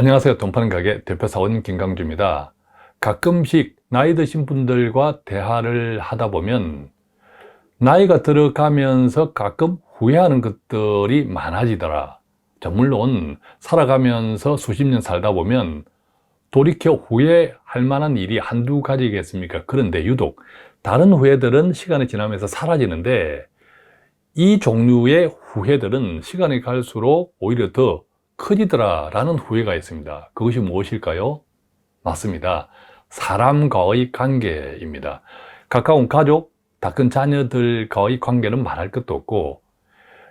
안녕하세요. 돈 파는 가게 대표사원 김강주입니다. 가끔씩 나이 드신 분들과 대화를 하다 보면 나이가 들어가면서 가끔 후회하는 것들이 많아지더라. 자, 물론 살아가면서 수십 년 살다 보면 돌이켜 후회할 만한 일이 한두 가지겠습니까? 그런데 유독 다른 후회들은 시간이 지나면서 사라지는데 이 종류의 후회들은 시간이 갈수록 오히려 더 커지더라 라는 후회가 있습니다. 그것이 무엇일까요? 맞습니다. 사람과의 관계입니다. 가까운 가족, 다 큰 자녀들과의 관계는 말할 것도 없고,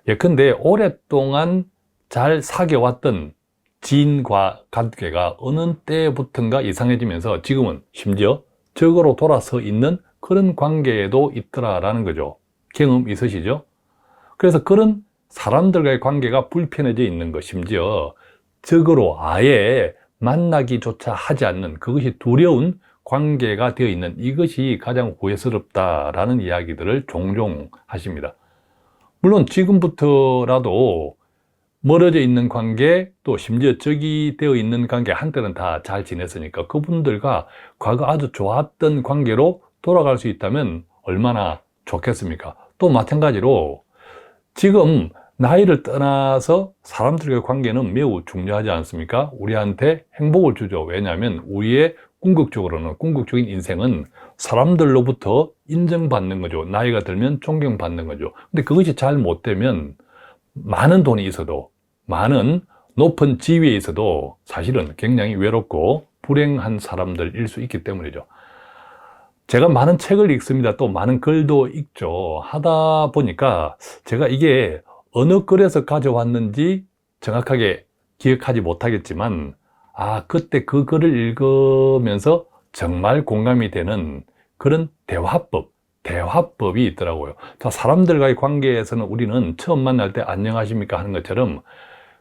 예컨대 오랫동안 잘 사귀어왔던 지인과 관계가 어느 때부턴가 이상해지면서 지금은 심지어 적으로 돌아서 있는 그런 관계에도 있더라라는 거죠. 경험 있으시죠? 그래서 그런 사람들과의 관계가 불편해져 있는 것, 심지어 적으로 아예 만나기조차 하지 않는 그것이 두려운 관계가 되어 있는 이것이 가장 후회스럽다라는 이야기들을 종종 하십니다. 물론 지금부터라도 멀어져 있는 관계, 또 심지어 적이 되어 있는 관계, 한때는 다 잘 지냈으니까 그분들과 과거 아주 좋았던 관계로 돌아갈 수 있다면 얼마나 좋겠습니까? 또 마찬가지로 지금 나이를 떠나서 사람들과의 관계는 매우 중요하지 않습니까? 우리한테 행복을 주죠. 왜냐하면 우리의 궁극적으로는, 궁극적인 인생은 사람들로부터 인정받는 거죠. 나이가 들면 존경받는 거죠. 근데 그것이 잘 못되면 많은 돈이 있어도, 많은 높은 지위에 있어도 사실은 굉장히 외롭고 불행한 사람들일 수 있기 때문이죠. 제가 많은 책을 읽습니다. 또 많은 글도 읽죠. 하다 보니까 제가 이게 어느 글에서 가져왔는지 정확하게 기억하지 못하겠지만, 아, 그때 그 글을 읽으면서 정말 공감이 되는 그런 대화법, 대화법이 있더라고요. 자, 사람들과의 관계에서는 우리는 처음 만날 때 안녕하십니까 하는 것처럼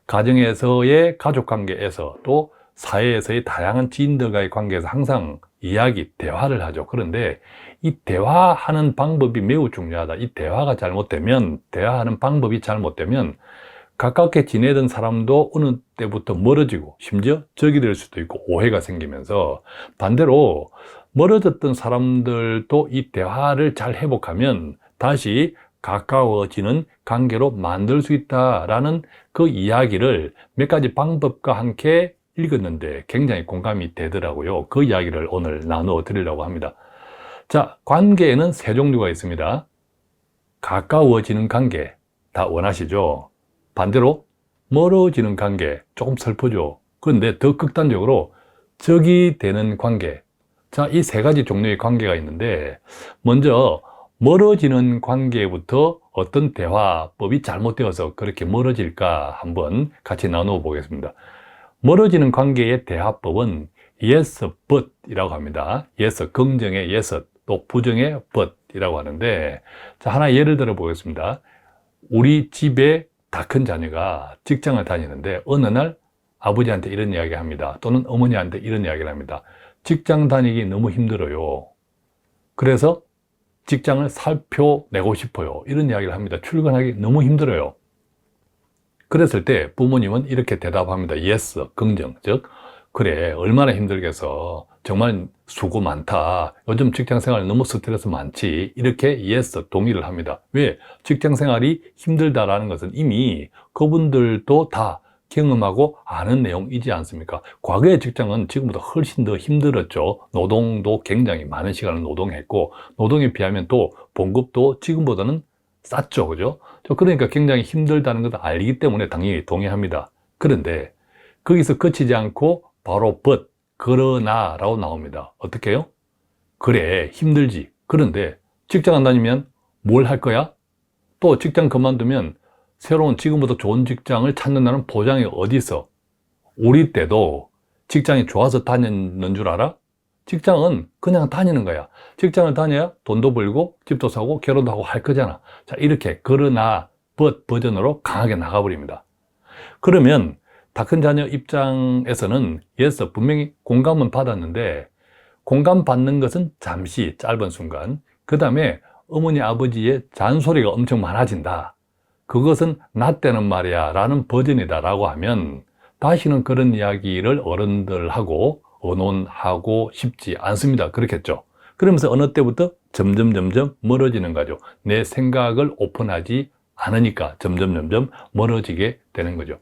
가정에서의 가족 관계에서 또 사회에서의 다양한 지인들과의 관계에서 항상 이야기, 대화를 하죠. 그런데 이 대화하는 방법이 매우 중요하다. 이 대화가 잘못되면, 대화하는 방법이 잘못되면 가깝게 지내던 사람도 어느 때부터 멀어지고 심지어 적이 될 수도 있고 오해가 생기면서 반대로 멀어졌던 사람들도 이 대화를 잘 회복하면 다시 가까워지는 관계로 만들 수 있다라는 그 이야기를 몇 가지 방법과 함께 읽었는데 굉장히 공감이 되더라고요. 그 이야기를 오늘 나누어 드리려고 합니다. 자, 관계에는 세 종류가 있습니다. 가까워지는 관계, 다 원하시죠? 반대로 멀어지는 관계, 조금 슬프죠? 그런데 더 극단적으로 적이 되는 관계. 자, 이 세 가지 종류의 관계가 있는데, 먼저 멀어지는 관계부터 어떤 대화법이 잘못되어서 그렇게 멀어질까 한번 같이 나누어 보겠습니다. 멀어지는 관계의 대화법은 yes, but 이라고 합니다. yes, 긍정의 yes, 또 부정의 but 이라고 하는데, 자, 하나 예를 들어 보겠습니다. 우리 집에 다 큰 자녀가 직장을 다니는데, 어느 날 아버지한테 이런 이야기 합니다. 또는 어머니한테 이런 이야기를 합니다. 직장 다니기 너무 힘들어요. 그래서 직장을 살펴내고 싶어요. 이런 이야기를 합니다. 출근하기 너무 힘들어요. 그랬을 때 부모님은 이렇게 대답합니다. yes, 긍정. 즉, 그래, 얼마나 힘들겠어. 정말 수고 많다. 요즘 직장 생활 너무 스트레스 많지. 이렇게 yes, 동의를 합니다. 왜? 직장 생활이 힘들다라는 것은 이미 그분들도 다 경험하고 아는 내용이지 않습니까? 과거의 직장은 지금보다 훨씬 더 힘들었죠. 노동도 굉장히 많은 시간을 노동했고, 노동에 비하면 또 봉급도 지금보다는 쌌죠. 그죠? 그러니까 굉장히 힘들다는 것을 알기 때문에 당연히 동의합니다. 그런데 거기서 그치지 않고 바로 but, 그러나 라고 나옵니다. 어떻게 해요? 그래, 힘들지. 그런데 직장 안 다니면 뭘 할 거야? 또 직장 그만두면 새로운 지금보다 좋은 직장을 찾는다는 보장이 어디 있어? 우리 때도 직장이 좋아서 다녔는 줄 알아? 직장은 그냥 다니는 거야. 직장을 다녀야 돈도 벌고 집도 사고 결혼도 하고 할 거잖아. 자, 이렇게 그러나 but 버전으로 강하게 나가버립니다. 그러면 다 큰 자녀 입장에서는 yes, 분명히 공감은 받았는데 공감받는 것은 잠시 짧은 순간 그 다음에 어머니 아버지의 잔소리가 엄청 많아진다. 그것은 나 때는 말이야 라는 버전이다 라고 하면 다시는 그런 이야기를 어른들하고 의논하고 싶지 않습니다. 그렇겠죠. 그러면서 어느 때부터 점점 점점 멀어지는 거죠. 내 생각을 오픈하지 않으니까 점점 점점 멀어지게 되는 거죠.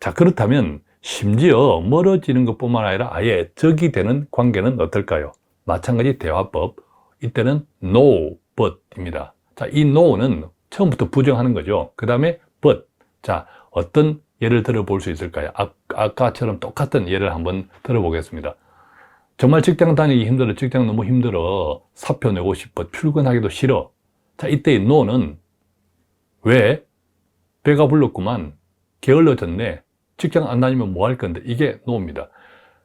자, 그렇다면 심지어 멀어지는 것뿐만 아니라 아예 적이 되는 관계는 어떨까요? 마찬가지 대화법. 이때는 no, but입니다. 자, 이 no는 처음부터 부정하는 거죠. 그 다음에 but. 자, 어떤 예를 들어 볼 수 있을까요? 아, 아까처럼 똑같은 예를 한번 들어보겠습니다. 정말 직장 다니기 힘들어, 직장 너무 힘들어, 사표 내고 싶어, 출근하기도 싫어. 자, 이때의 no는 왜? 배가 불렀구만, 게을러졌네, 직장 안 다니면 뭐 할 건데, 이게 no입니다.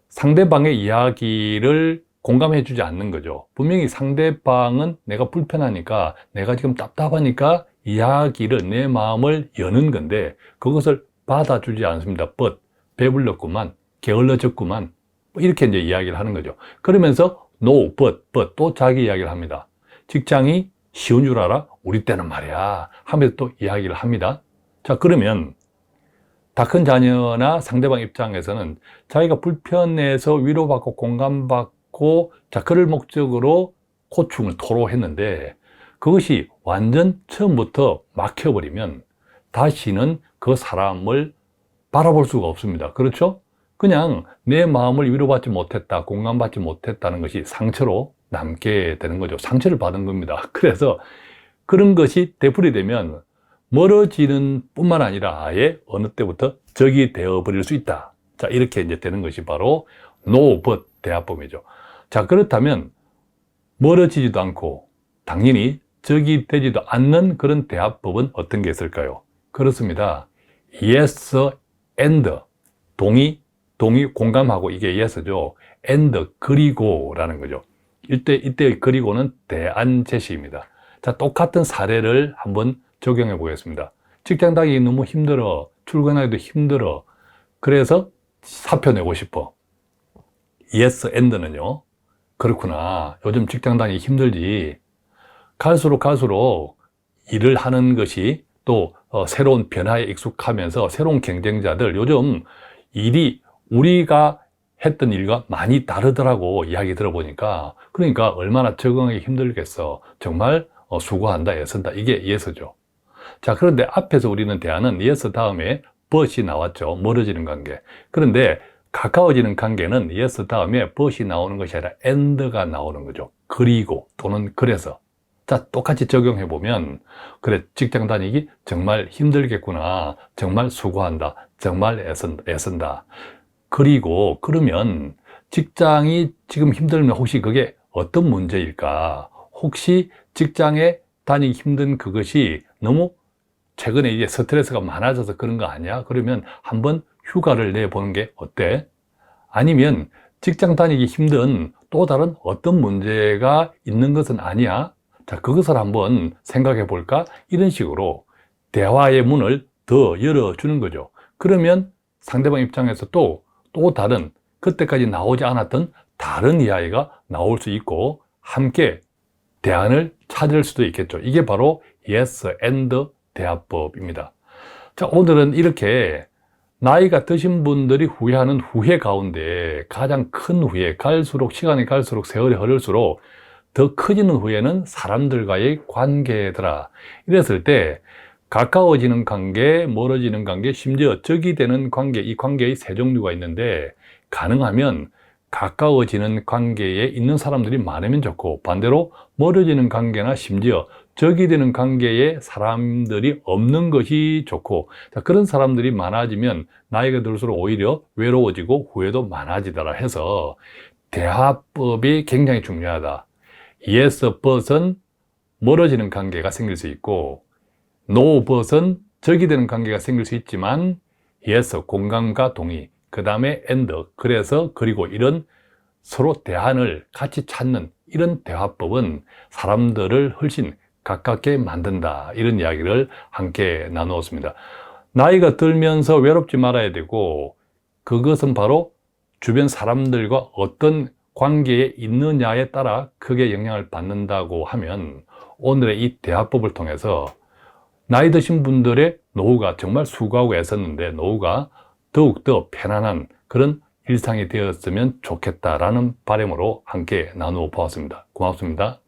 상대방의 이야기를 공감해 주지 않는 거죠. 분명히 상대방은 내가 불편하니까, 내가 지금 답답하니까 이야기를, 내 마음을 여는 건데, 그것을 받아주지 않습니다. but, 배불렀구만, 게을러졌구만, 뭐 이렇게 이제 이야기를 하는 거죠. 그러면서 no, but, but 또 자기 이야기를 합니다. 직장이 쉬운 줄 알아? 우리 때는 말이야. 하면서 또 이야기를 합니다. 자, 그러면 다 큰 자녀나 상대방 입장에서는 자기가 불편해서 위로받고 공감받고 자, 그럴 목적으로 고충을 토로했는데 그것이 완전 처음부터 막혀버리면 다시는 그 사람을 바라볼 수가 없습니다. 그렇죠? 그냥 내 마음을 위로받지 못했다, 공감받지 못했다는 것이 상처로 남게 되는 거죠. 상처를 받은 겁니다. 그래서 그런 것이 되풀이 되면 멀어지는 뿐만 아니라 아예 어느 때부터 적이 되어버릴 수 있다. 자, 이렇게 이제 되는 것이 바로 no but 대화법이죠. 자, 그렇다면 멀어지지도 않고 당연히 적이 되지도 않는 그런 대화법은 어떤 게 있을까요? 그렇습니다. yes and 동의, 동의 공감하고 이게 yes죠. and 그리고 라는 거죠. 이때 이때 그리고는 대안 제시입니다. 자, 똑같은 사례를 한번 적용해 보겠습니다. 직장 다니기 너무 힘들어. 출근하기도 힘들어. 그래서 사표 내고 싶어. yes and는요. 그렇구나. 요즘 직장 다니기 힘들지. 갈수록 갈수록 일을 하는 것이 또 어, 새로운 변화에 익숙하면서 새로운 경쟁자들 요즘 일이 우리가 했던 일과 많이 다르더라고 이야기 들어보니까 그러니까 얼마나 적응하기 힘들겠어 정말 어, 수고한다 애쓴다 이게 예서죠 자 그런데 앞에서 우리는 대하는 예서 다음에 벗이 나왔죠 멀어지는 관계 그런데 가까워지는 관계는 예서 다음에 벗이 나오는 것이 아니라 end가 나오는 거죠 그리고 또는 그래서 자, 똑같이 적용해 보면, 그래, 직장 다니기 정말 힘들겠구나. 정말 수고한다. 정말 애쓴다. 애쓴다. 그리고, 그러면 직장이 지금 힘들면 혹시 그게 어떤 문제일까? 혹시 직장에 다니기 힘든 그것이 너무 최근에 이제 스트레스가 많아져서 그런 거 아니야? 그러면 한번 휴가를 내보는 게 어때? 아니면 직장 다니기 힘든 또 다른 어떤 문제가 있는 것은 아니야? 자, 그것을 한번 생각해 볼까? 이런 식으로 대화의 문을 더 열어주는 거죠. 그러면 상대방 입장에서 또, 또 다른, 그때까지 나오지 않았던 다른 이야기가 나올 수 있고, 함께 대안을 찾을 수도 있겠죠. 이게 바로 yes and 대화법입니다. 자, 오늘은 이렇게 나이가 드신 분들이 후회하는 후회 가운데 가장 큰 후회, 갈수록, 시간이 갈수록 세월이 흐를수록 더 커지는 후에는 사람들과의 관계더라. 이랬을 때 가까워지는 관계, 멀어지는 관계, 심지어 적이 되는 관계, 이 관계의 세 종류가 있는데 가능하면 가까워지는 관계에 있는 사람들이 많으면 좋고 반대로 멀어지는 관계나 심지어 적이 되는 관계에 사람들이 없는 것이 좋고 자, 그런 사람들이 많아지면 나이가 들수록 오히려 외로워지고 후회도 많아지더라 해서 대화법이 굉장히 중요하다. yes, but은 멀어지는 관계가 생길 수 있고 no, but은 적이 되는 관계가 생길 수 있지만 yes, 공감과 동의, 그 다음에 and, 그래서 그리고 이런 서로 대안을 같이 찾는 이런 대화법은 사람들을 훨씬 가깝게 만든다. 이런 이야기를 함께 나누었습니다. 나이가 들면서 외롭지 말아야 되고 그것은 바로 주변 사람들과 어떤 관계에 있느냐에 따라 크게 영향을 받는다고 하면 오늘의 이 대화법을 통해서 나이 드신 분들의 노후가 정말 수고하고 애썼는데 노후가 더욱더 편안한 그런 일상이 되었으면 좋겠다라는 바람으로 함께 나누어 보았습니다. 고맙습니다.